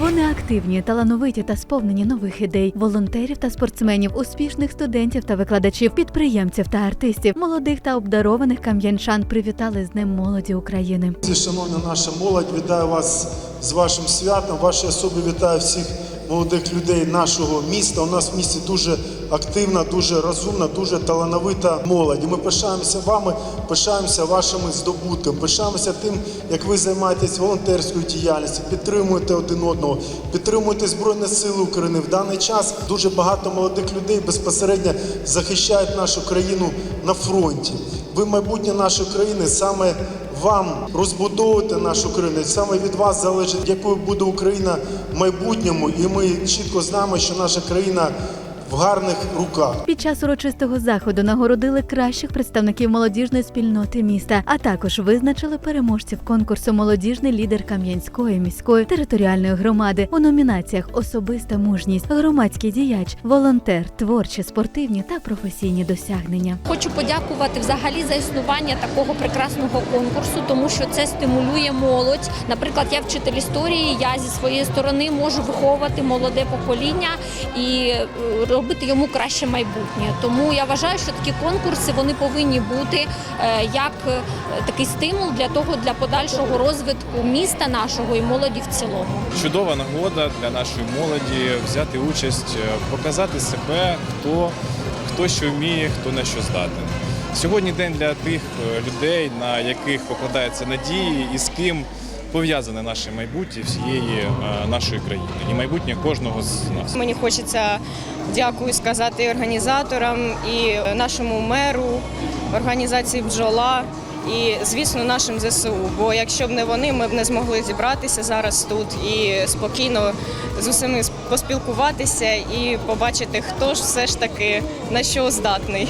Вони активні, талановиті та сповнені нових ідей, волонтерів та спортсменів, успішних студентів та викладачів, підприємців та артистів, молодих та обдарованих кам'янчан привітали з Днем молоді України. Шановна наша молодь, вітаю вас з вашим святом. Ваші особи вітаю всіх молодих людей нашого міста. У нас в місті дуже активна, дуже розумна, дуже талановита молодь. Ми пишаємося вами, пишаємося вашими здобутками, пишаємося тим, як ви займаєтесь волонтерською діяльністю, підтримуєте один одного, підтримуєте Збройні Сили України. В даний час дуже багато молодих людей безпосередньо захищають нашу країну на фронті. Ви майбутнє нашої країни саме вам розбудовувати нашу країну. Саме від вас залежить, якою буде Україна в майбутньому, і ми чітко знаємо, що наша країна в гарних руках. Під час урочистого заходу нагородили кращих представників молодіжної спільноти міста, а також визначили переможців конкурсу Молодіжний лідер Кам'янської міської територіальної громади у номінаціях Особиста мужність, громадський діяч, волонтер, творчі, спортивні та професійні досягнення. Хочу подякувати взагалі за існування такого прекрасного конкурсу, тому що це стимулює молодь. Наприклад, я вчитель історії. Я зі своєї сторони можу виховувати молоде покоління і е, робити йому краще майбутнє. Тому я вважаю, що такі конкурси вони повинні бути е, як е, такий стимул для того для подальшого розвитку міста нашого і молоді в цілому. чудова нагода для нашої молоді взяти участь, е, показати себе, хто, хто що вміє, хто на що здатен. Сьогодні день для тих людей, на яких покладаються надії і з ким пов'язане наше майбутнє всієї нашої країни і майбутнє кожного з нас. Мені хочеться дякую сказати організаторам, і нашому меру, організації бджола. І, звісно, нашим ЗСУ. Бо якщо б не вони, ми б не змогли зібратися зараз тут і спокійно з усіми поспілкуватися і побачити, хто ж все ж таки на що здатний.